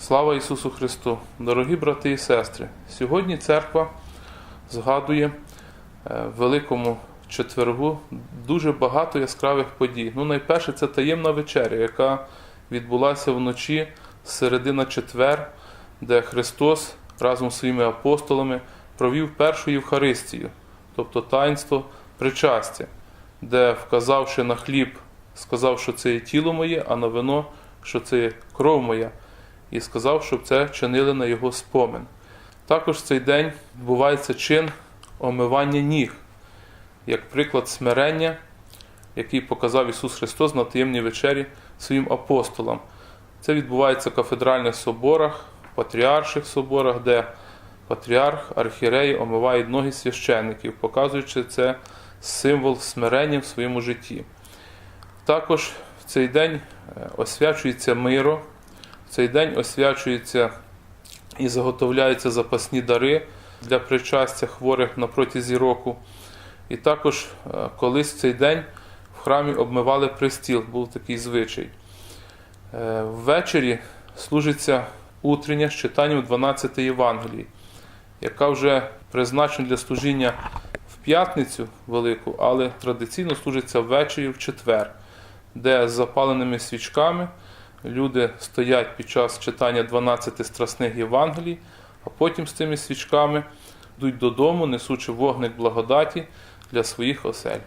Слава Ісусу Христу! Дорогі брати і сестри! Сьогодні церква згадує е, в Великому четвергу дуже багато яскравих подій. Ну, найперше, це таємна вечеря, яка відбулася вночі з середи четвер, де Христос разом з своїми апостолами провів першу Євхаристію, тобто таїнство причастя, де, вказавши на хліб, сказав, що це є тіло моє, а на вино, що це є кров моя і сказав, щоб це чинили на його спомин. Також в цей день відбувається чин омивання ніг, як приклад смирення, який показав Ісус Христос на таємній вечері своїм апостолам. Це відбувається в кафедральних соборах, патріарших соборах, де патріарх, архієреї омивають ноги священників, показуючи це символ смирення в своєму житті. Також в цей день е, освячується миро, цей день освячуються і заготовляються запасні дари для причастя хворих на протязі року. І також е, колись в цей день в храмі обмивали пристіл, був такий звичай. Е, Ввечері служиться утрення з читанням 12 Євангелії, яка вже призначена для служіння в п'ятницю велику, але традиційно служиться ввечері в четвер, де з запаленими свічками люди стоять під час читання 12 страсних Євангелій, а потім з тими свічками йдуть додому, несучи вогник благодаті для своїх осель.